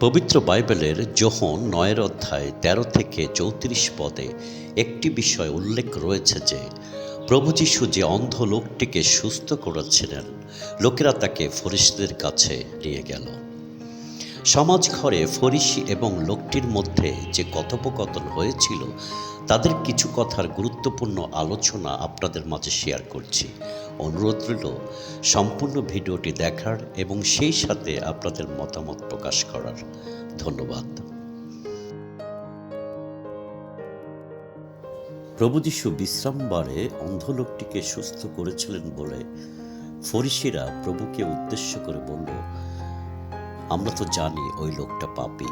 পবিত্র বাইবেলের যোহন নয়ের অধ্যায় তেরো থেকে চৌত্রিশ পদে একটি বিষয় উল্লেখ রয়েছে যে, প্রভু যীশু যে অন্ধ লোকটিকে সুস্থ করেছিলেন, লোকেরা তাকে ফরিসদের কাছে নিয়ে গেল। সমাজ ঘরে ফরিসি এবং লোকটির মধ্যে যে কথোপকথন হয়েছিল, তাদের কিছু কথার গুরুত্বপূর্ণ আলোচনা আপনাদের মাঝে শেয়ার করছি। অনুরোধ রইল, সম্পূর্ণ ভিডিওটি দেখার এবং সেই সাথে আপনাদের মতামত প্রকাশ করার। ধন্যবাদ। প্রভু যীশু বিশ্রামবারে অন্ধ লোকটিকে সুস্থ করেছিলেন বলে ফরিসিরা প্রভুকে উদ্দেশ্য করে বলল, আমরা তো জানি ওই লোকটা পাপী।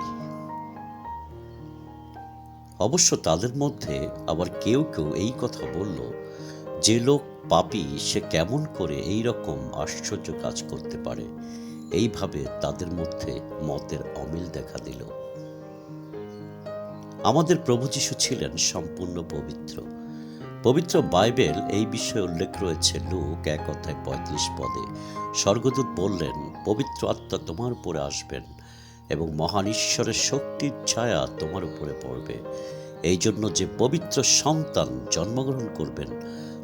অবশ্য তাদের মধ্যে আবার কেউ কেউ এই কথা বলল যে লোক পাপী, সে কেমন করে এই রকম আশ্চর্য কাজ করতে পারে? এইভাবে তাদের মধ্যে মতের অমিল দেখা দিল। আমাদের প্রভু যীশু ছিলেন সম্পূর্ণ পবিত্র। পবিত্র বাইবেল এই বিষয়ে উল্লেখ রয়েছে লুক এক অধ্যায় পঁয়ত্রিশ পদে। স্বর্গদূত বললেন, পবিত্র আত্মা তোমার উপরে আসবেন এবং মহান ঈশ্বরের শক্তির ছায়া তোমার উপরে পড়বে। এই জন্য যে পবিত্র সন্তান জন্মগ্রহণ করবেন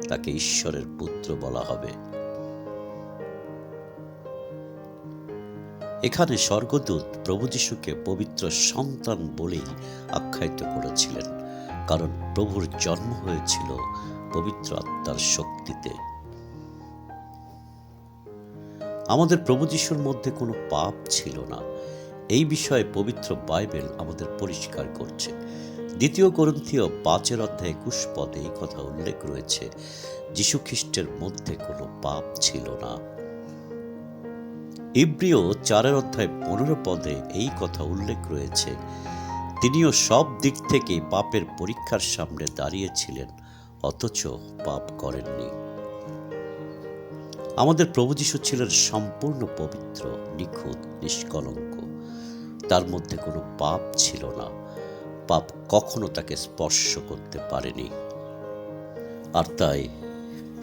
তাকে ঈশ্বরের পুত্র বলা হবে। এখানে স্বর্গদূত প্রভু যীশুকে পবিত্র সন্তান বলেই আখ্যায়িত করেছিলেন, কারণ প্রভুর জন্ম হয়েছিল পবিত্র আত্মার শক্তিতে। আমাদের প্রভু যিশুর মধ্যে কোনো পাপ ছিল না। এই বিষয়ে পবিত্র বাইবেল আমাদের পরিষ্কার করছে। দ্বিতীয় গ্রন্থীয় পাঁচের অধ্যায় একুশ পদে এই কথা উল্লেখ রয়েছে খ্রিস্টের মধ্যে কোনো পাপ ছিল না। ইব্রিয় চারের অধ্যায় পনেরো পদে এই কথা উল্লেখ রয়েছে, তিনিও সব দিক থেকে পাপের পরীক্ষার সামনে দাঁড়িয়েছিলেন, অথচ পাপ করেননি। আমাদের প্রভু যীশু ছিলেন সম্পূর্ণ পবিত্র, নিখুঁত, নিষ্কলঙ্ক। তার মধ্যে কোনো পাপ ছিল না। পাপ কখনো তাকে স্পর্শ করতে পারেনি। আর তাই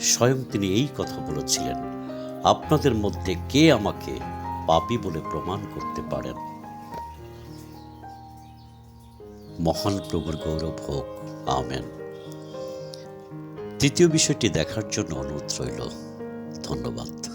স্বয়ং তিনি এই কথা বলেছিলেন, আপনাদের মধ্যে কে আমাকে পাপী বলে প্রমাণ করতে পারেন? মহান প্রভুর গৌরব হোক, আমেন। তৃতীয় বিষয়টি দেখার জন্য অনুরোধ রইল। ধন্যবাদ।